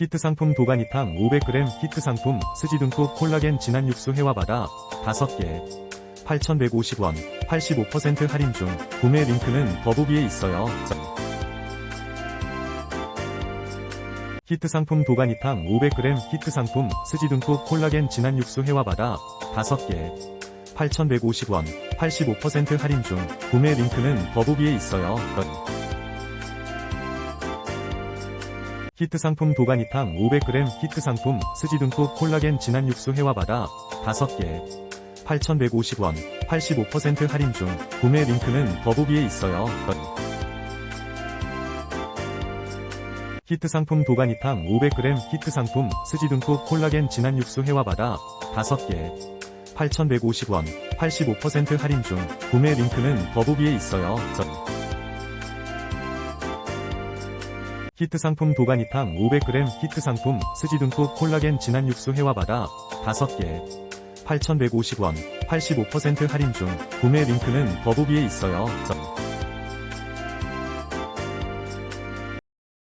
히트 상품 도가니탕 500g 히트 상품 스지등국 콜라겐 진한 육수 해와바다 5개 8,150원 85% 할인 중 구매 링크는 더보기에 있어요. 히트 상품 도가니탕 500g 히트 상품 스지등국 콜라겐 진한 육수 해와바다 5개 8,150원 85% 할인 중 구매 링크는 더보기에 있어요. 히트 상품 도가니탕 500g 히트 상품 스지등국 콜라겐 진한 육수 해와바다 5개 8,150원 85% 할인 중 구매 링크는 더보기에 있어요. 히트 상품 도가니탕 500g 히트 상품 스지등국 콜라겐 진한 육수 해와바다 5개 8,150원 85% 할인 중 구매 링크는 더보기에 있어요. 히트 상품 도가니탕 500g 히트 상품 스지등국 콜라겐 진한 육수 해와바다 5개 8,150원 85% 할인 중 구매 링크는 더보기에 있어요.